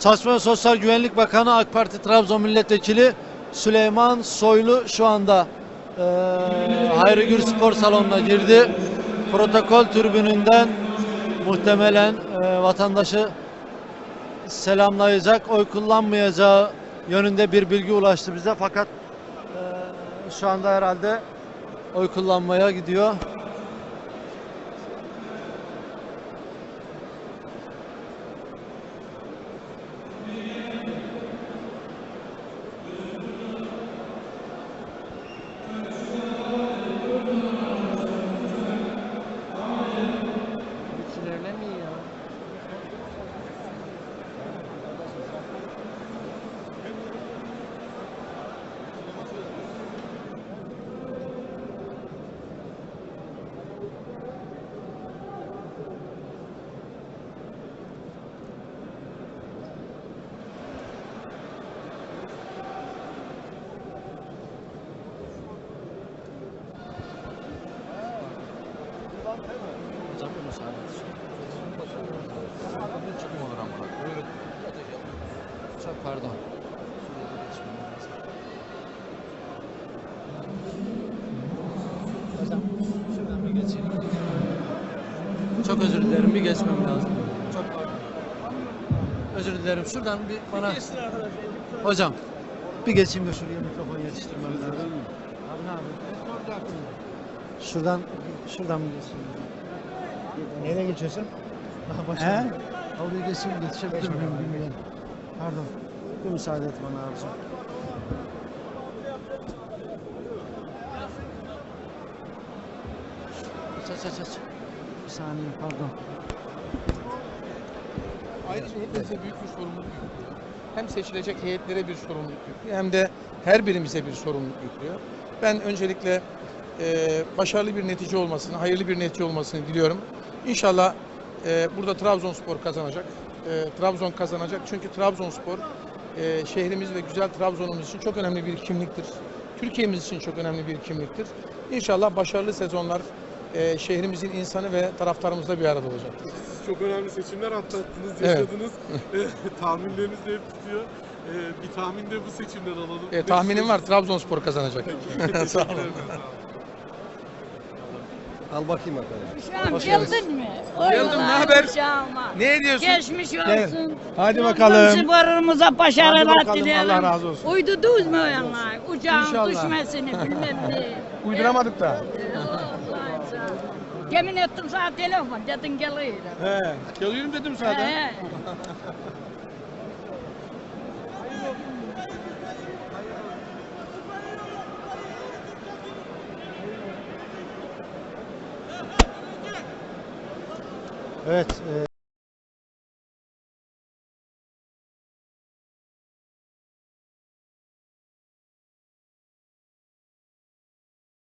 Çalışma ve Sosyal Güvenlik Bakanı AK Parti Trabzon Milletvekili Süleyman Soylu şu anda eee Hayri Gür Spor Salonu'na girdi. Protokol tribününden muhtemelen eee, vatandaşı selamlayacak, oy kullanmayacağı yönünde bir bilgi ulaştı bize fakat eee, şu anda herhalde oy kullanmaya gidiyor. Çok pardon. Hocam şuradan bir geçeyim. Çok özür dilerim bir geçmem lazım. Çok pardon. Özür dilerim şuradan bir bana... Hocam bir geçeyim de şuraya mikrofon yetiştirmem lazım. Abi ne abi? Şuradan şuradan bir geçeyim. Nereye geçiyorsun? Daha He? başlayalım. Oraya geçeyim geçebilir miyim bilmiyorum. Pardon. Bir müsaade et bana abicim. Aç aç aç aç. Bir saniye pardon. Ayrıca hepimize büyük bir sorumluluk yüklüyor. Hem seçilecek heyetlere bir sorumluluk yüklüyor hem de her birimize bir sorumluluk yüklüyor. Ben öncelikle e, başarılı bir netice olmasını, hayırlı bir netice olmasını diliyorum. İnşallah e, burada Trabzonspor kazanacak. E, Trabzon kazanacak çünkü Trabzonspor e, şehrimiz ve güzel Trabzon'umuz için çok önemli bir kimliktir. Türkiye'miz için çok önemli bir kimliktir. İnşallah başarılı sezonlar e, şehrimizin insanı ve taraftarımızla bir arada olacaktır. Çok önemli seçimler atlattınız, Evet. yaşadınız. Tahminleriniz de hep tutuyor. Ee, bir tahmin de bu seçimden alalım. E, tahminim var Trabzonspor kazanacak. Sağ olun. Al bakayım bakalım. Hoş geldiniz. geldin mi? Geldim, ne Oy, haber? uşağıma. Ne ediyorsun? Geçmiş olsun. Hadi bakalım. Sporumuza başarılar Hadi bakalım, dilerim. Allah razı olsun. Uydudunuz mu yanlar? Uçağın İnşallah. düşmesini bilmem ne. Uyduramadık da. Yemin ettim sana telefon dedin geliyorum. He, geliyorum dedim zaten. He. Evet. e,